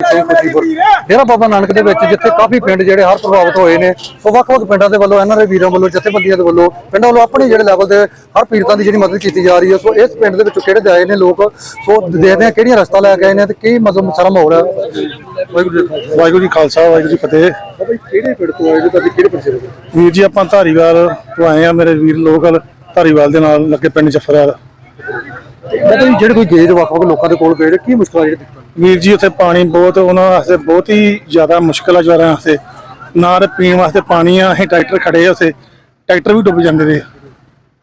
ਸਿੰਘ ਖੁਸ਼ੀਪੁਰ ਡੇਰਾ ਬਾਬਾ ਨਾਨਕ ਦੇ ਵਿੱਚ ਜਿੱਥੇ ਕਾਫੀ ਪਿੰਡ ਜਿਹੜੇ ਹਰ ਪ੍ਰਭਾਵਿਤ ਹੋਏ ਨੇ ਸੋ ਵੱਖ-ਵੱਖ ਪਿੰਡਾਂ ਦੇ ਵੱਲੋਂ ਦੇ ਵੀਰਾਂ ਵੱਲੋਂ ਜਥੇਬੰਦੀਆਂ ਦੇ ਵੱਲੋਂ ਪਿੰਡਾਂ ਵੱਲੋਂ ਆਪਣੇ ਜਿਹੜੇ ਲੈਵਲ ਦੇ ਹਰ ਪੀੜਤਾਂ ਦੀ ਜਿਹੜੀ ਮਦਦ ਕੀਤੀ ਜਾ ਰਹੀ ਹੈ। ਸੋ ਇਸ ਪਿੰਡ ਦੇ ਵਿੱਚੋਂ ਕਿਹੜੇ ਆਏ ਨੇ ਲੋਕ? ਸੋ ਦੇਖਦੇ ਆ ਕਿਹੜੀਆਂ ਰਸਤਾ ਲੈ ਕੇ ਆਏ ਨੇ ਤੇ ਕੀ ਮਤਲਬ ਸਾਰਾ ਮਾਹੌਲ ਹੈ ਵਾਹਿਗੁਰੂ ਜੀ ਵਾਹਿਗੁਰੂ ਜੀ ਖਾਲਸਾ ਵਾਹਿਗੁਰੂ ਜੀ ਫਤਿਹ। ਕਿਹੜੇ ਪਿੰਡ ਤੋਂ ਆਏ ਜੀ ਤੁਸੀਂ ਕਿਹੜੇ ਪਿੰਡ ਦੇ ਵੀਰ ਜੀ ਆਪਾਂ ਧਾਰੀਵਾਲ ਤੋਂ ਆਏ ਆ ਮੇਰੇ ਵੀਰ ਲੋਕਲ ਧਾਰੀਵਾਲ ਦੇ ਨਾਲ ਲੱਗੇ ਪਿੰਡ ਜਫਰਿਆਲ ਬਾਬਾ ਜੀ ਜਿਹੜੇ ਕੋਈ ਗੇਜ ਵੱਖ-ਵੱਖ ਲੋਕਾਂ ਦੇ ਕੋਲ ਗਏ ਕੀ ਮੁਸ਼ਕਲਾਂ ਜਿਹੜੀ ਵੀਰ ਜੀ ਉੱਥੇ ਪਾਣੀ ਬਹੁਤ ਉਹਨਾਂ ਵਾਸਤੇ ਬਹੁਤ ਹੀ ਜ਼ਿਆਦਾ ਮੁਸ਼ਕਲ ਆ ਜਵਾਰਾਂ ਵਾਸਤੇ। ਨਾ ਤੇ ਪੀਣ ਵਾਸਤੇ ਪਾਣੀ ਆ ਅਸੀਂ ਟਰੈਕਟਰ ਖੜੇ ਆ ਉੱਥੇ। ਟਰੈਕਟਰ ਵੀ ਡੁੱਬ ਜਾਂਦੇ ਨੇ।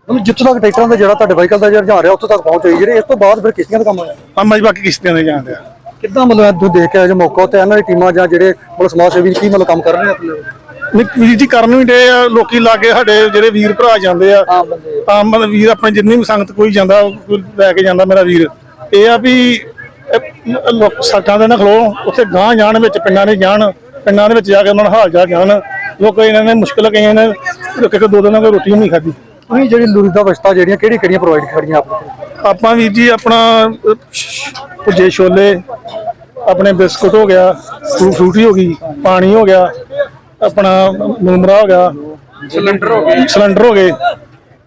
ਮਤਲਬ ਜਿੱਥੋਂ ਤੱਕ ਟਰੈਕਟਰਾਂ ਦਾ ਜਿਹੜਾ ਤੁਹਾਡੇ ਵਾਹੀਕਲ ਦਾ ਜਿਹੜਾ ਰੁਝਾਨ ਰਿਹਾ ਉੱਥੋਂ ਤੱਕ ਪਹੁੰਚ ਹੋਈ ਜਿਹੜੇ ਇਸ ਤੋਂ ਬਾਅਦ ਫਿਰ ਕਿਸ਼ਤੀਆਂ ਦਾ ਕੰਮ ਆਇਆ ਅੰਮਾ ਜੀ ਬਾਕੀ ਕਿਸ਼ਤੀਆਂ ਦੇ ਜਾਂਦੇ ਆ। ਕਿੱਦਾਂ ਮਤਲਬ ਇਹ ਤੁਸੀਂ ਦੇਖ ਕੇ ਜੋ ਮੌਕਾ ਤੇ ਇਹਨਾਂ ਦੀ ਟੀਮਾਂ ਜਾਂ ਜਿਹੜੇ ਮਤਲਬ ਸਮਾਜ ਸੇਵੀ ਕੀ ਮਤਲਬ ਕੰਮ ਕਰ ਰਹੇ ਨੇ ਨਹੀਂ ਵੀਰ ਜੀ ਕਰਨ ਵੀ ਡੇ ਆ ਲੋਕੀ ਲਾਗੇ ਸਾਡੇ ਜਿਹੜੇ ਵੀਰ ਭਰਾ ਜਾਂਦੇ ਆ। ਆਮ ਬੰਦੇ। ਆਮ ਮਤਲਬ ਵੀਰ ਆਪਣੇ ਜਿੰਨੀ ਵੀ ਸੰਗਤ ਕੋਈ ਜਾਂਦਾ ਲੈ ਕੇ ਜਾਂਦਾ ਮੇਰਾ ਵੀਰ। ਇਹ ਆ ਵੀ ਲੋਕ ਸੱਟਾਂ ਦੇ ਨਾ ਖਲੋ ਉੱਥੇ ਗਾਂ ਜਾਣ ਵਿੱਚ ਪਿੰਡਾਂ ਦੇ ਜਾਣ ਪਿੰਡਾਂ ਦੇ ਵਿੱਚ ਜਾ ਕੇ ਉਹਨਾਂ ਦਾ ਹਾਲ ਜਾ ਜਾਣ। ਲੋਕ ਇਹਨਾਂ ਨੇ ਮੁਸ਼ਕਲ ਕਈਆਂ ਨੇ ਇੱਕ ਇੱਕ ਦੋ ਦਿਨਾਂ ਕੋਈ ਰੋਟੀ ਨਹੀਂ ਖਾਧੀ। ਤੁਸੀਂ ਜਿਹੜੀ ਲੋੜੀਂਦਾ ਵਸਤਾਂ ਜਿਹੜੀਆਂ ਕਿਹੜੀ ਕਿਹੜੀਆਂ ਪ੍ਰੋਵਾਈਡ ਕਰੀਆਂ ਆਪ ਆਪਾਂ ਵੀਰ ਜੀ ਆਪਣਾ ਭੁੱਜੇ ਛੋਲੇ ਆਪਣੇ ਬਿਸਕੁਟ ਹੋ ਗਿਆ ਫਰੂ- ਫਰੂਟੀ ਹੋ ਗਈ ਪਾਣੀ ਹੋ ਗਿਆ ਆਪਣਾ ਮੂਮਰਾ ਹੋ ਗਿਆ ਸਿਲੰਡਰ ਹੋ ਗਏ। ਸਿਲੰਡਰ ਹੋ ਗਏ।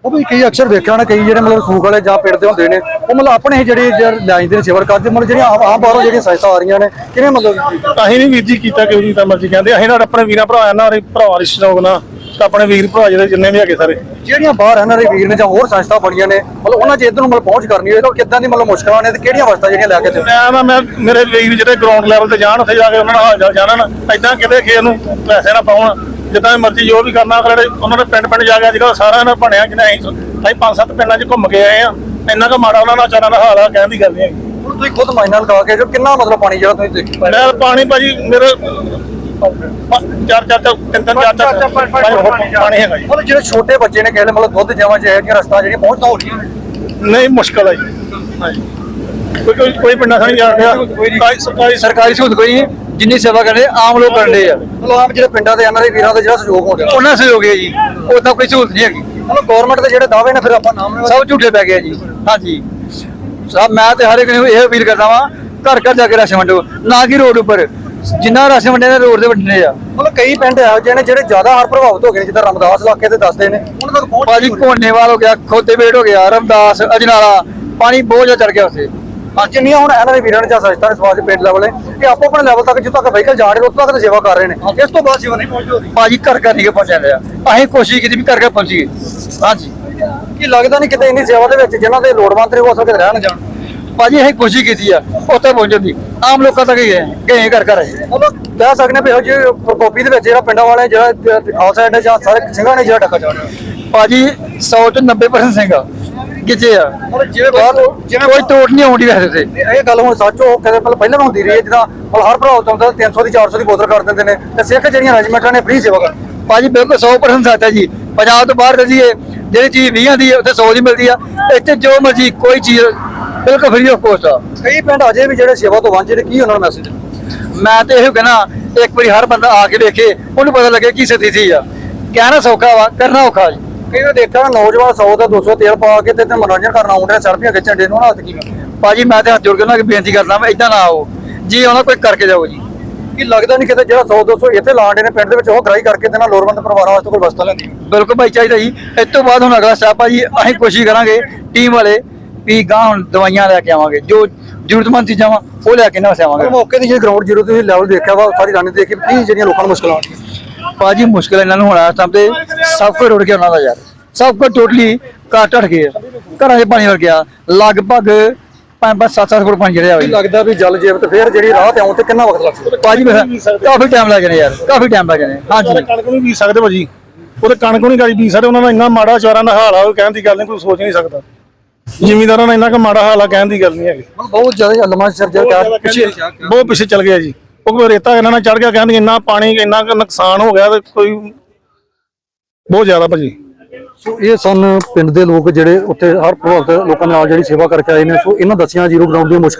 ਉਹ ਵੀ ਕਈ ਅਕਸਰ ਵੇਖਿਆ ਨਾ ਕਈ ਜਿਹੜੇ ਮਤਲਬ ਸੂਖ ਵਾਲੇ ਜਾਂ ਪਿੰਡ ਦੇ ਹੁੰਦੇ ਨੇ ਉਹ ਮਤਲਬ ਆਪਣੇ ਹੀ ਜਿਹੜੇ ਲਾਈਨ ਦੇ ਸੇਵਰ ਕਰਦੇ ਮਤਲਬ ਜਿਹੜੀਆਂ ਆਮ ਬਾਹਰੋਂ ਜਿਹੜੀਆਂ ਸਹਾਇਤਾ ਆ ਰਹੀਆਂ ਨੇ ਕਿਵੇਂ ਮਤਲਬ ਅਸੀਂ ਨਹੀਂ ਵੀਰ ਜੀ ਕੀਤਾ ਕਿ ਜੀ ਤਾਂ ਮਰਜ਼ੀ ਕਹਿੰਦੇ ਅਸੀਂ ਨਾਲ ਆਪਣੇ ਵੀਰਾਂ ਭਰਾ ਨਾਲ ਭਰਾ ਰਿਸ਼ਤੇਦਾਰ ਨਾਲ ਤਾਂ ਆਪਣੇ ਵੀਰ ਭਰਾ ਜਿਹੜੇ ਜਿੰਨੇ ਵੀ ਹੈਗੇ ਸਾਰੇ। ਜਿਹੜੀਆਂ ਬਾਹਰ ਇਹਨਾਂ ਦੇ ਵੀਰ ਨੇ ਜਾਂ ਹੋਰ ਸੰਸਥਾ ਬਣੀਆਂ ਨੇ ਮਤਲਬ ਉਹਨਾਂ 'ਚ ਇੱਧਰ ਨੂੰ ਮਤਲਬ ਪਹੁੰਚ ਕਰਨੀ ਹੋਵੇ ਤਾਂ ਕਿੱਦਾਂ ਦੀ ਮਤਲਬ ਮੁਸ਼ਕਲਾਂ ਨੇ ਤੇ ਕਿਹੜੀਆਂ ਵਸਤਾਂ ਜਿਹੜੀਆਂ ਲੈ ਕੇ ਤੇ ਮੈਂ ਨਾ ਮੈਂ ਮੇਰੇ ਵੀਰ ਜਿਹੜੇ ਗਰਾਊਂਡ ਲੈਵਲ ਤੇ ਜਾਣ ਉੱਥੇ ਜਾ ਕੇ ਉਹਨਾਂ ਨਾਲ ਹਾਲ ਚਾਲ ਜਾਣਨ ਐਦਾਂ ਕਿਤੇ ਖੇ ਨੂੰ ਪੈਸੇ ਨਾ ਪਾਉਣ। ਜਿੱਦਾਂ ਦੀ ਮਰਜ਼ੀ ਜੋ ਵੀ ਕਰਨਾ ਅਗਲੇ ਉਹਨਾਂ ਦੇ ਪਿੰਡ ਪਿੰਡ ਜਾ ਕੇ ਅੱਜ ਸਾਰਾ ਇਹਨਾਂ ਬਣਿਆ ਜਿਹਨੇ ਅਸੀਂ ਪੰਜ ਸੱਤ ਪਿੰਡਾਂ 'ਚ ਘੁੰਮ ਕੇ ਆਏ ਆ। ਇੰਨਾ ਕੁ ਮਾੜਾ ਉਹਨਾਂ ਨਾਲ ਚਾਰਾਂ ਦਾ ਹਾਲ ਆ ਕਹਿਣ ਦੀ ਗੱਲ ਨਹੀਂ ਹੈਗੀ। ਹੁਣ ਤੁਸੀਂ ਖੁਦ ਮਾਇਨਾ ਲਗਾ ਕੇ ਜੋ ਕਿੰਨਾ ਮਤਲਬ ਪਾਣੀ ਜਿਹੜਾ ਤੁਸੀਂ ਦੇਖੀ ਮੈਂ ਪਾਣੀ ਭਾਜੀ ਮੇਰੇ ਚਾਰ ਚਾਰ ਤਿੰਨ ਤਿੰਨ ਚਾਰ ਚਾਰ ਪਾਣੀ ਹੈਗਾ ਜੀ। ਮਤਲਬ ਜਿਹੜੇ ਛੋਟੇ ਬੱਚੇ ਨੇ ਕਹਿੰਦੇ ਮਤਲਬ ਦੁੱਧ ਜਾਵਾਂ ਜਿਹੇ ਦੀਆਂ ਰਸਤਾ ਜਿਹੜੀਆਂ ਪਹੁੰਚਦਾ ਹੋ ਰਹੀਆਂ ਨਹੀਂ ਮੁਸ਼ਕਲ ਹੈ ਜੀ। ਹਾਂਜੀ। ਕੋਈ ਕੋਈ ਕੋਈ ਪਿੰਡਾਂ ਸਾਂ ਜਾ ਰਿਹਾ ਸਰਕਾਰੀ ਸਰਕਾਰੀ ਸਹੂਲਤ ਕੋਈ ਨਹੀਂ। ਜਿੰਨੀ ਸੇਵਾ ਕਰਦੇ ਆਮ ਲੋਕ ਕਰਦੇ ਆ। ਮਤਲਬ ਆਪ ਜਿਹੜੇ ਪਿੰਡਾਂ ਦੇ ਦੇ ਵੀਰਾਂ ਦਾ ਜਿਹੜਾ ਸਹਿਯੋਗ ਹੋ ਰਿਹਾ ਉਹਨਾਂ ਸਹਿਯੋਗ ਹੈ ਜੀ। ਉਦਾਂ ਕੋਈ ਸਹੂਲਤ ਨਹੀਂ ਹੈਗੀ। ਮਤਲਬ ਗਵਰਨਮੈਂਟ ਦੇ ਜਿਹੜੇ ਦਾਅਵੇ ਨੇ ਫਿਰ ਆਪਾਂ ਨਾਮ ਸਭ ਝੂਠੇ ਪੈ ਗਏ ਜੀ। ਹਾਂਜੀ। ਸਭ ਮੈਂ ਤੇ ਹਰ ਇੱਕ ਨੂੰ ਇਹ ਅਪੀਲ ਕਰਦਾ ਵਾਂ ਘਰ ਘਰ ਜਾ ਕੇ ਰਾਸ਼ਨ ਵੰਡੋ ਨਾ ਕਿ ਰੋਡ ਉੱਪਰ। ਜਿੰਨਾ ਰਾਸ਼ਨ ਵੰਡਿਆ ਨੇ ਰੋਡ ਤੇ ਵੰਡਣੇ ਆ। ਮਤਲਬ ਕਈ ਪਿੰਡ ਇਹੋ ਜਿਹੇ ਨੇ ਜਿਹੜੇ ਜ਼ਿਆਦਾ ਹਰ ਪ੍ਰਭਾਵਿਤ ਹੋ ਗਏ ਨੇ ਜਿੱਦਾਂ ਰਮਦਾਸ ਇਲਾਕੇ ਦੇ ਦੱਸਦੇ ਨੇ। ਉਹਨਾਂ ਤੱਕ ਪਹੁੰਚ ਭਾਜੀ ਕੋਨੇਵਾਲ ਹੋ। ਗਿਆ ਖੋਤੇਵੇੜ ਹੋ ਗਿਆ ਰਮਦਾਸ ਅਜਨਾਲਾ ਪਾਣੀ ਬਹੁਤ ਜ਼ਿਆਦਾ ਚੜ ਗਿਆ ਉੱਥੇ। ਅੱਜ ਜਿੰਨੀਆਂ ਹੁਣ ਇਹਨਾਂ ਦੇ ਵੀਰਾਂ ਨੇ ਜਾਂ ਨੇ ਸਮਾਜ ਦੇ ਪਿੰਡ ਲੈਵਲ ਇਹ ਆਪੋ ਆਪਣੇ ਲੈਵਲ ਤੱਕ ਜਿੱਥੋਂ ਤੱਕ ਵਹੀਕਲ ਜਾ ਰਹੇ ਉੱਥੋਂ ਤੱਕ ਸੇਵਾ ਕਰ ਰਹੇ ਨੇ। ਇਸ ਤੋਂ ਬਾਅਦ ਸੇਵਾ ਨਹੀਂ ਪਹੁੰਚ ਰਹੀ ਭਾਜੀ ਘਰ ਘਰ ਨਹੀਂ ਪਹੁੰਚਿਆ ਲਿਆ ਅਸੀਂ ਕੋਸ਼ਿਸ਼ ਕੀਤੀ ਵੀ ਘਰ ਘਰ ਪਹੁੰਚੀਏ। ਹਾਂਜੀ। ਕੀ ਲੱਗਦਾ ਨਹੀਂ ਕਿਤੇ ਇੰਨੀ ਸੇਵਾ ਦੇ ਵਿੱਚ ਜਿਨ੍ਹਾਂ ਦੇ ਲੋੜਵੰਦ ਨੇ ਉਹ ਅਸਲ ਕਿਤੇ ਰਹਿ ਨਾ ਜਾਣ? ਭਾਜੀ ਅਸੀਂ ਕੋਸ਼ਿਸ਼ ਕੀਤੀ ਆ ਉੱਥੇ ਪਹੁੰਚਣ ਦੀ। ਆਮ ਲੋਕਾਂ ਤੱਕ ਹੀ ਗਏ ਗਏ ਘਰ ਘਰ ਮਤਲਬ ਕਹਿ ਸਕਦੇ ਇਹੋ ਜਿਹੇ ਪ੍ਰਕੋਪੀ ਦੇ ਵਿੱਚ ਜਿਹੜਾ ਪਿੰਡਾਂ ਵਾਲੇ ਜਿਹੜਾ ਆਊਟਸਾਈਡ ਜਾਂ ਸਾਰੇ ਸਿੰਘਾਂ ਨੇ ਜਿਹੜਾ ਟੱਕਾ ਚਾੜਿਆ। ਭਾਜੀ 100 ਤੋਂ 90% ਸਿੰਘ ਗਿੱਜੇ ਆ? ਜਿਵੇਂ ਬਾਹਰ ਜਿਵੇਂ ਕੋਈ ਤੋੜ ਨਹੀਂ ਆਉਂਦੀ ਵੈਸੇ ਤੇ। ਇਹ ਗੱਲ ਹੁਣ ਸੱਚ ਉਹ ਕਦੇ ਪਹਿਲਾਂ ਪਹਿਲਾਂ ਵੀ ਹੁੰਦੀ ਰਹੀ ਹੈ ਜਿੱਦਾਂ ਹਰ ਭਰਾ ਹੁੰਦਾ 300 ਦੀ 400 ਦੀ ਬੋਤਲ ਕਰ ਦਿੰਦੇ ਨੇ ਤੇ ਸਿੱਖ ਜਿਹੜੀਆਂ ਰੈਜੀਮੈਂਟਾਂ ਨੇ ਫ੍ਰੀ ਸੇਵਾ ਕਰ ਭਾਜੀ ਬਿਲਕੁਲ 100% ਸੱਚ ਹੈ ਜੀ। ਪੰਜਾਬ ਤੋਂ ਬਾਹਰ ਦਸੀਏ ਜਿਹੜੀ ਚੀਜ਼ 20 ਦੀ ਹੈ ਉੱਥੇ 100 ਦੀ ਮਿਲਦੀ ਆ। ਇੱਥੇ ਜੋ ਮਰਜ਼ੀ ਕੋਈ ਚੀਜ਼ ਬਿਲਕੁਲ ਫ੍ਰੀ ਆਫ ਕੋਸਟ ਆ। ਕਈ ਪਿੰਡ ਅਜੇ ਵੀ ਜਿਹੜੇ ਸੇਵਾ ਤੋਂ ਵਾਂਝੇ ਨੇ ਕੀ ਉਹਨਾਂ ਨੂੰ ਮੈਸੇਜ ਮੈਂ ਤੇ ਇਹੋ ਕਹਿਣਾ ਇੱਕ ਵਾਰੀ ਹਰ ਬੰਦਾ ਆ ਕੇ ਵੇਖੇ ਉਹਨੂੰ ਪਤਾ ਲੱਗੇ ਕੀ ਸਥਿਤੀ ਆ। ਕਹਿਣਾ ਸੌਖਾ ਵਾ ਕਰਨਾ ਔਖਾ ਜੀ। ਕਈ ਵਾਰ ਦੇਖਿਆ ਨਾ ਨੌਜਵਾਨ 100 ਦਾ 200 ਤੇਲ ਪਾ ਕੇ ਤੇ ਤੇ ਮਨੋਰੰਜਨ ਕਰਨ ਆਉਂਦੇ ਨੇ ਸੈਲਫੀਆਂ ਖਿੱਚਣ ਦੇ ਨੂੰ ਉਹਨਾਂ ਹੱਥ ਕੀ ਭਾਜੀ ਮੈਂ ਤੇ ਹੱਥ ਜੋੜ ਕੇ ਉਹਨਾਂ ਅੱਗੇ ਬੇਨਤੀ ਕਰਦਾ ਮੈਂ ਇਦਾਂ ਨਾ ਆਓ। ਜੀ ਆਉਣਾ ਕੋਈ ਕਰਕੇ ਜਾਓ ਜੀ। ਕੀ ਲੱਗਦਾ ਨਹੀਂ ਕਿਤੇ ਜਿਹੜਾ 100 200 ਇੱਥੇ ਲਾਉਂਦੇ ਨੇ ਪਿੰਡ ਦੇ ਵਿੱਚ ਉਹ ਗ੍ਰਾਈ ਕਰਕੇ ਤੇ ਨਾ ਲੋੜਵੰਦ ਪਰਿਵਾਰਾਂ ਵਾਸਤੇ ਕੋਈ ਵਸਤਾਂ ਲੈਂਦੀ ਬਿਲਕੁਲ ਭਾਈ ਚਾਹੀਦਾ ਜੀ। ਇਸ ਤੋਂ ਬਾਅਦ ਹੁਣ ਅਗਲਾ ਸਟੈਪ ਆ ਜੀ ਅਸੀਂ ਕੋਸ਼ਿਸ਼ ਕਰਾਂਗੇ ਟੀਮ ਵਾਲੇ ਵੀ ਗਾਂ ਹੁਣ ਦਵਾਈਆਂ ਲੈ ਕੇ ਆਵਾਂਗੇ। ਜੋ ਜ਼ਰੂਰਤਮੰਦ ਚੀਜ਼ਾਂ ਵਾ ਉਹ ਲੈ ਕੇ ਨਾ ਆਵਾਂਗੇ। ਮੌਕੇ ਦੀ ਜੇ ਗਰਾਊਂਡ ਜ਼ੀਰੋ ਤੁਸੀਂ ਲੈਵਲ ਦੇਖਿਆ ਵਾ ਸਾਰੀ ਰਾਣੀ ਦੇਖੀ ਵੀ ਜਿਹੜੀਆਂ ਲੋਕਾਂ ਨੂੰ ਮੁਸ਼ਕਲਾਂ ਆਉਂਦੀਆਂ। ਭਾਜੀ ਮੁਸ਼ਕਲ ਇਹਨਾਂ ਨੂੰ ਹੋਣਾ ਇਸ ਟਾਈਮ ਤੇ ਸਭ ਕੁਝ ਰੁੜ ਗਿਆ ਉਹਨਾਂ ਦਾ ਯਾਰ। ਸਭ ਕੁਝ ਟੋਟਲੀ ਘਰ ਟੱਟ ਗਏ ਆ। ਘਰਾਂ 'ਚ ਪਾਣੀ ਵਰ ਗਿਆ। ਲਗਭਗ 5-5 7-7 ਫੁੱਟ ਪਾਣੀ ਚੜਿਆ ਹੋਇਆ। ਲੱਗਦਾ ਵੀ ਜਲ ਜੀਵ ਤੇ ਫੇਰ ਜਿਹੜੀ ਰਾਹ ਤੇ ਆਉਣ ਤੇ ਕਿੰਨਾ ਵਕਤ ਲੱਗ ਸਕਦਾ? ਭਾਜੀ ਕਾਫੀ ਟਾਈਮ ਲੱਗ ਜਾਣਾ ਯਾਰ। ਕਾਫੀ ਟਾਈਮ ਲੱਗ ਜਾਣਾ। ਹਾਂਜੀ। ਕਣਕ ਨੂੰ ਬੀਜ ਸਕਦੇ ਭਾਜੀ। ਉਹਦੇ ਕਣਕ ਨੂੰ ਨਹੀਂ ਗਾੜੀ ਬੀਜ ਸਕਦੇ। ਉਹਨਾਂ ਦਾ ਇੰਨਾ ਮਾੜਾ ਚਾਰਾਂ ਦਾ ਹਾਲ ਆ ਉਹ ਕਹਿਣ ਦੀ ਗੱਲ ਨਹੀਂ ਕੋਈ ਸੋਚ ਨਹੀਂ ਸਕਦਾ। ਜ਼ਿਮੀਂਦਾਰਾਂ ਦਾ ਇੰਨਾ ਕੁ ਮਾੜਾ ਹਾਲ ਆ ਕਹਿਣ ਦੀ ਗੱਲ ਨਹੀਂ ਹੈਗੀ। ਬਹੁਤ ਜ਼ਿਆਦਾ ਲੰਮਾ ਸਰਜਰ ਕਿਆ ਪਿੱਛੇ ਬਹੁਤ ਪਿੱਛੇ ਚੱਲ ਗਿਆ ਜੀ। ਉਹ ਰੇਤਾ ਇਹਨਾਂ ਨਾਲ ਚੜ ਗਿਆ, ਕਹਿੰਦੇ ਇੰਨਾ ਪਾਣੀ, ਇੰਨਾ ਕੁ ਨੁਕਸਾਨ ਹੋ ਗਿਆ ਤੇ ਕੋਈ ਬਹੁਤ ਜ਼ਿਆਦਾ ਭਾਜੀ। ਸੋ ਇਹ ਸਨ ਪਿੰਡ ਦੇ ਲੋਕ ਜਿਹੜੇ ਉੱਥੇ ਹਰ ਪ੍ਰਭਾਵਿਤ ਲੋਕਾਂ ਨਾਲ ਜਿਹੜੀ ਸੇਵਾ ਕਰਕੇ ਆਏ ਨੇ, ਸੋ ਇਹਨਾਂ ਦੱਸੀਆਂ ਜ਼ੀਰੋ ਗਰਾਊਂਡ ਦੀਆਂ ਮੁਸ਼ਕਲਾਂ